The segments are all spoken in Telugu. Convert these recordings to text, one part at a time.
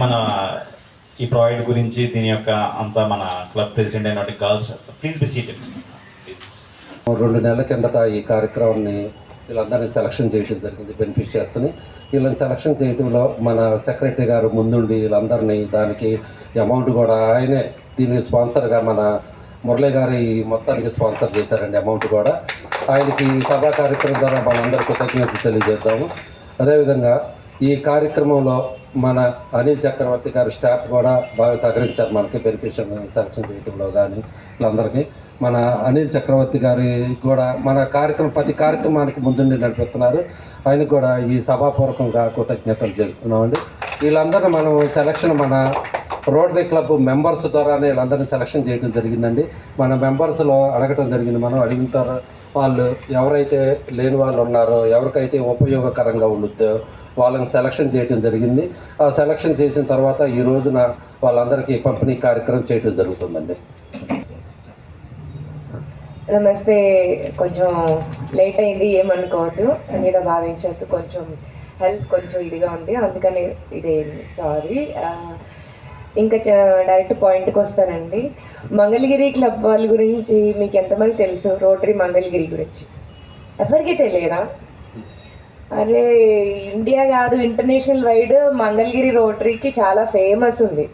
మన ఈ ప్రాజెక్ట్ గురించి దీని యొక్క అంతా మన క్లబ్ ప్రెసిడెంట్ అయినటువంటి గర్ల్స్ ప్లీజ్ బి సీటెడ్ రెండు నెలల కిందట ఈ కార్యక్రమాన్ని వీళ్ళందరినీ సెలక్షన్ చేయడం జరిగింది బెనిఫిషియర్స్ని వీళ్ళని సెలక్షన్ చేయడంలో మన సెక్రటరీ గారు ముందుండి వీళ్ళందరినీ దానికి అమౌంట్ కూడా ఆయనే దీనికి స్పాన్సర్గా మన మురళి గారు ఈ మొత్తానికి స్పాన్సర్ చేశారండి అమౌంట్ కూడా. ఆయనకి ఈ సభా కార్యక్రమం ద్వారా మనందరూ కృతజ్ఞతలు తెలియజేద్దాము. అదేవిధంగా ఈ కార్యక్రమంలో మన అనిల్ చక్రవర్తి గారి స్టాఫ్ కూడా బాగా సహకరించారు. మనకి బెనిఫిషియర్ సెలక్షన్ చేయడంలో కానీ వీళ్ళందరికీ. మన అనిల్ చక్రవర్తి గారి కూడా మన కార్యక్రమం ప్రతి కార్యక్రమానికి ముందుండి నడిపిస్తున్నారు. ఆయనకు కూడా ఈ సభాపూర్వకంగా కృతజ్ఞతలు చేస్తున్నామండి. వీళ్ళందరూ మనం సెలక్షన్ మన రోటరీ క్లబ్ మెంబర్స్ ద్వారానే వీళ్ళందరినీ సెలక్షన్ చేయడం జరిగిందండి. మన మెంబర్స్లో అడగటం జరిగింది. మనం అడిగిన తర్వాత వాళ్ళు ఎవరైతే లేని వాళ్ళు ఉన్నారో ఎవరికైతే ఉపయోగకరంగా ఉండుద్దో వాళ్ళని సెలక్షన్ చేయడం జరిగింది. ఆ సెలక్షన్ చేసిన తర్వాత ఈ రోజున వాళ్ళందరికీ పంపిణీ కార్యక్రమం చేయడం జరుగుతుందండి. నమస్తే. కొంచెం లేట్ అయింది ఏమనుకోవద్దు. మీద భావించవద్దు కొంచెం హెల్త్ కొంచెం ఇదిగా ఉంది. అందుకని ఇదే సారీ ఇంకా చ- డైరెక్ట్ పాయింట్కి వస్తానండి. మంగళగిరి క్లబ్ వాళ్ళ గురించి మీకు ఎంతమంది తెలుసు? రోటరీ మంగళగిరి గురించి. ఎవరికి తెలియదా? అరే ఇండియా కాదు ఇంటర్నేషనల్ వైడ్ మంగళగిరి రోటరీకి చాలా ఫేమస్ ఉంది.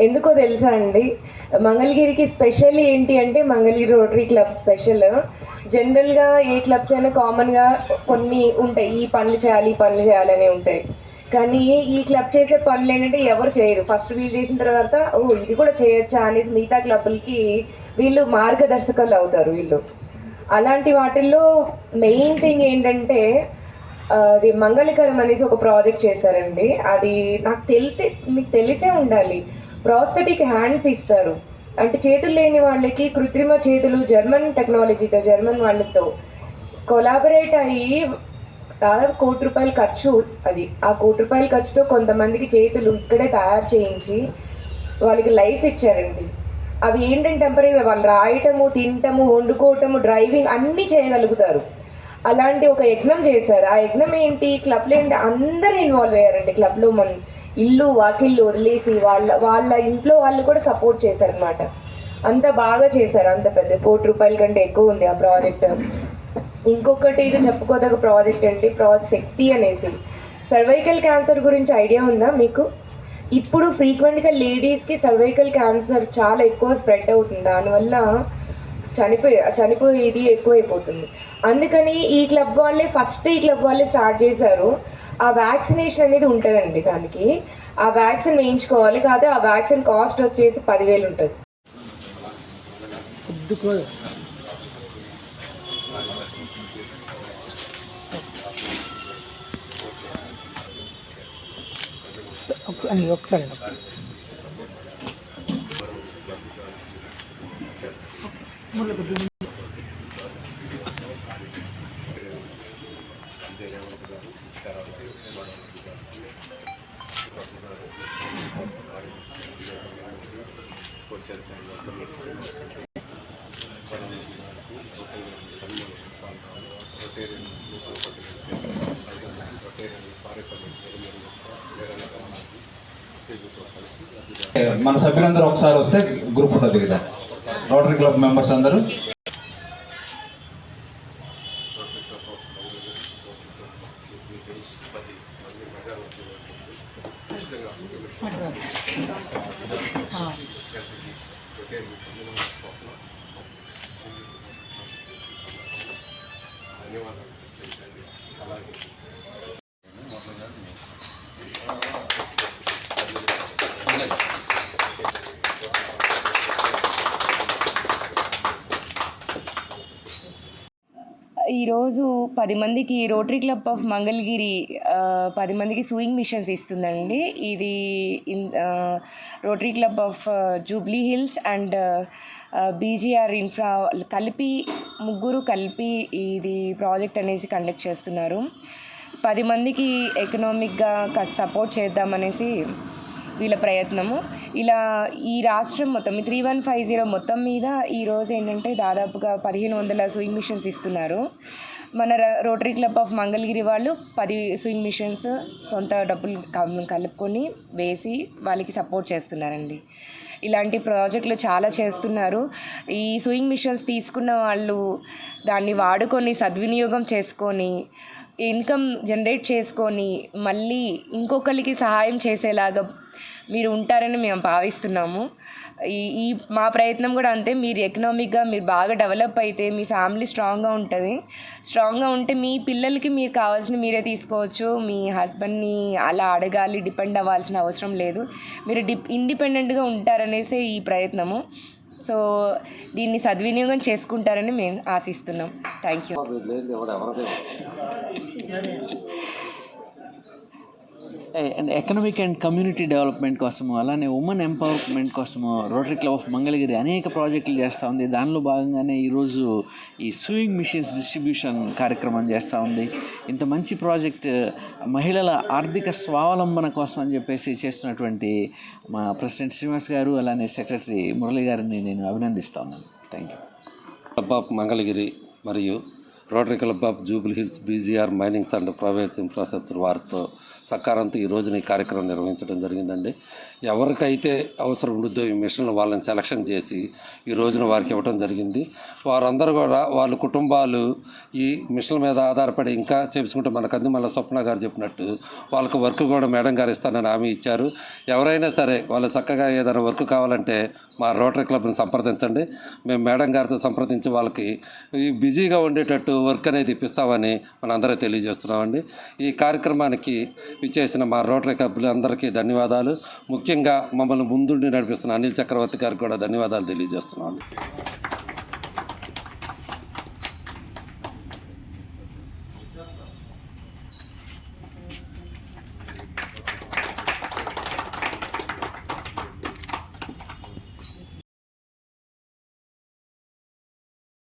ఎందుకో తెలుసా అండి? మంగళగిరికి స్పెషల్ ఏంటి అంటే మంగళగిరి రోటరీ క్లబ్ స్పెషల్. జనరల్గా ఏ క్లబ్స్ అయినా కామన్గా కొన్ని ఉంటాయి. ఈ పనులు చేయాలి ఈ పనులు చేయాలని ఉంటాయి. కానీ ఈ క్లబ్ చేసే పనులు ఏంటంటే ఎవరు చేయరు. ఫస్ట్ వీళ్ళు చేసిన తర్వాత ఓ ఇది కూడా చేయొచ్చా అనేసి మిగతా క్లబ్లకి వీళ్ళు మార్గదర్శకులు అవుతారు వీళ్ళు. అలాంటి వాటిల్లో మెయిన్ థింగ్ ఏంటంటే అది మంగళకరం అనేసి ఒక ప్రాజెక్ట్ చేశారండి. అది నాకు తెలిసి మీకు తెలిసే ఉండాలి. ప్రాస్థెటిక్ హ్యాండ్స్ ఇస్తారు. అంటే చేతులు లేని వాళ్ళకి కృత్రిమ చేతులు జర్మన్ టెక్నాలజీతో జర్మన్ వాళ్ళతో కొలాబరేట్ అయ్యి దాదాపు కోటి రూపాయల ఖర్చు అది. ఆ కోటి రూపాయల ఖర్చుతో కొంతమందికి చేతులు ఇక్కడే తయారు చేయించి వాళ్ళకి లైఫ్ ఇచ్చారండి. అవి ఏంటంటే టెంపరీ వాళ్ళు రాయటము తినటము వండుకోవటము డ్రైవింగ్ అన్నీ చేయగలుగుతారు. అలాంటి ఒక యజ్ఞం చేశారు. ఆ యజ్ఞం ఏంటి? క్లబ్లో ఏంటి? అందరూ ఇన్వాల్వ్ అయ్యారండి. క్లబ్లో మన ఇల్లు వాకిళ్ళు వదిలేసి వాళ్ళ వాళ్ళ ఇంట్లో వాళ్ళు కూడా సపోర్ట్ చేశారనమాట అంత బాగా చేశారు. అంత పెద్ద కోటి రూపాయల కంటే ఎక్కువ ఉంది ఆ ప్రాజెక్ట్ ఇంకొకటి ఇది చెప్పుకోదగ్గ ప్రాజెక్ట్ ఏంటి ప్రాజెక్ట్ శక్తి అనేసి. సర్వైకల్ క్యాన్సర్ గురించి ఐడియా ఉందా మీకు? ఇప్పుడు ఫ్రీక్వెంట్గా లేడీస్కి సర్వైకల్ క్యాన్సర్ చాలా ఎక్కువ స్ప్రెడ్ అవుతుంది. దానివల్ల చనిపోయి చనిపోయేది ఎక్కువైపోతుంది. అందుకని ఈ క్లబ్ వాళ్ళే ఫస్ట్ ఈ క్లబ్ వాళ్ళే స్టార్ట్ చేశారు. ఆ వ్యాక్సినేషన్ అనేది ఉంటుందండి దానికి. ఆ వ్యాక్సిన్ వేయించుకోవాలి కాదు ఆ వ్యాక్సిన్ కాస్ట్ వచ్చేసి పదివేలు ఉంటుంది. ఒకసారి మన సభ్యులందరూ ఒకసారి వస్తే గ్రూప్ ఫోటో దిగుదాం. రోటరీ క్లబ్ మెంబర్స్ అందరూ. అలాగే ఈరోజు పది మందికి రోటరీ క్లబ్ ఆఫ్ మంగళగిరి పది మందికి సూయింగ్ మిషన్స్ ఇస్తుందండి. ఇది in Rotary club of Jubilee Hills and BGR infra కలిపి ముగ్గురు కలిపి ఇది ప్రాజెక్ట్ అనేసి కండక్ట్ చేస్తున్నారు. పది మందికి ఎకనామిక్గా సపోర్ట్ చేద్దామనేసి వీళ్ళ ప్రయత్నము. ఇలా ఈ రాష్ట్రం మొత్తం త్రీ వన్ ఫైవ్ జీరో మొత్తం మీద ఈరోజు ఏంటంటే దాదాపుగా పదిహేను వందల స్వింగ్ మిషన్స్ ఇస్తున్నారు. మన ర- రోటరీ క్లబ్ ఆఫ్ మంగళగిరి వాళ్ళు పది స్వింగ్ మిషన్స్ సొంత డబ్బులు కలుపుకొని వేసి వాళ్ళకి సపోర్ట్ చేస్తున్నారండి. ఇలాంటి ప్రాజెక్టులు చాలా చేస్తున్నారు. ఈ స్వింగ్ మిషన్స్ తీసుకున్న వాళ్ళు దాన్ని వాడుకొని సద్వినియోగం చేసుకొని ఇన్కమ్ జనరేట్ చేసుకొని మళ్ళీ ఇంకొకరికి సహాయం చేసేలాగా మీరు ఉంటారని మేము భావిస్తున్నాము. ఈ ఈ మా ప్రయత్నం కూడా అంతే. మీరు ఎకనామిక్గా మీరు బాగా డెవలప్ అయితే మీ ఫ్యామిలీ స్ట్రాంగ్గా ఉంటుంది. స్ట్రాంగ్గా ఉంటే మీ పిల్లలకి మీరు కావాల్సిన మీరే తీసుకోవచ్చు. మీ హస్బెండ్ని అలా అడగాలి డిపెండ్ అవ్వాల్సిన అవసరం లేదు. మీరు డిప్ ఇండిపెండెంట్గా ఉంటారనేసే ఈ ప్రయత్నము. సో దీన్ని సద్వినియోగం చేసుకుంటారని మేము ఆశిస్తున్నాం. Thank you economic and community development కోసము అలానే ఉమెన్ ఎంపవర్మెంట్ కోసము రోటరీ క్లబ్ ఆఫ్ మంగళగిరి అనేక ప్రాజెక్టులు చేస్తూ ఉంది. దానిలో భాగంగానే ఈరోజు ఈ సూయింగ్ మిషన్స్ డిస్ట్రిబ్యూషన్ కార్యక్రమం చేస్తూ ఉంది. ఇంత మంచి ప్రాజెక్ట్ మహిళల ఆర్థిక స్వావలంబన కోసం అని చెప్పేసి చేస్తున్నటువంటి మా ప్రెసిడెంట్ శ్రీనివాస్ గారు అలానే సెక్రటరీ మురళి గారిని నేను అభినందిస్తా ఉన్నాను thank you club of Mangalagiri మరియు Rotary club of Jubilee Hills BGR minings and private infrastructure వారితో సకారంతో ఈ రోజున ఈ కార్యక్రమం నిర్వహించడం జరిగిందండి. ఎవరికైతే అవసరం ఉంటుందో ఈ మిషన్లు వాళ్ళని సెలక్షన్ చేసి ఈ రోజున వారికి ఇవ్వడం జరిగింది. వారందరూ కూడా వాళ్ళ కుటుంబాలు ఈ మిషన్ల మీద ఆధారపడి ఇంకా చేపించుకుంటే మన కందిమల్ల స్వప్న గారు చెప్పినట్టు వాళ్ళకి వర్క్ కూడా మేడం గారు ఇస్తానని హామీ ఇచ్చారు. ఎవరైనా సరే వాళ్ళు చక్కగా ఏదైనా వర్క్ కావాలంటే మా రోటరీ క్లబ్ని సంప్రదించండి. మేము మేడం గారితో సంప్రదించి వాళ్ళకి ఈ బిజీగా ఉండేటట్టు వర్క్ అనేది ఇప్పిస్తామని మనందరూ తెలియజేస్తున్నామండి. ఈ కార్యక్రమానికి ఇచ్చేసిన మా రోటరీ క్లబ్లు అందరికీ ధన్యవాదాలు. ముఖ్యంగా మమ్మల్ని ముందుండి నడిపిస్తున్న అనిల్ చక్రవర్తి గారికి కూడా ధన్యవాదాలు తెలియజేస్తున్నాను.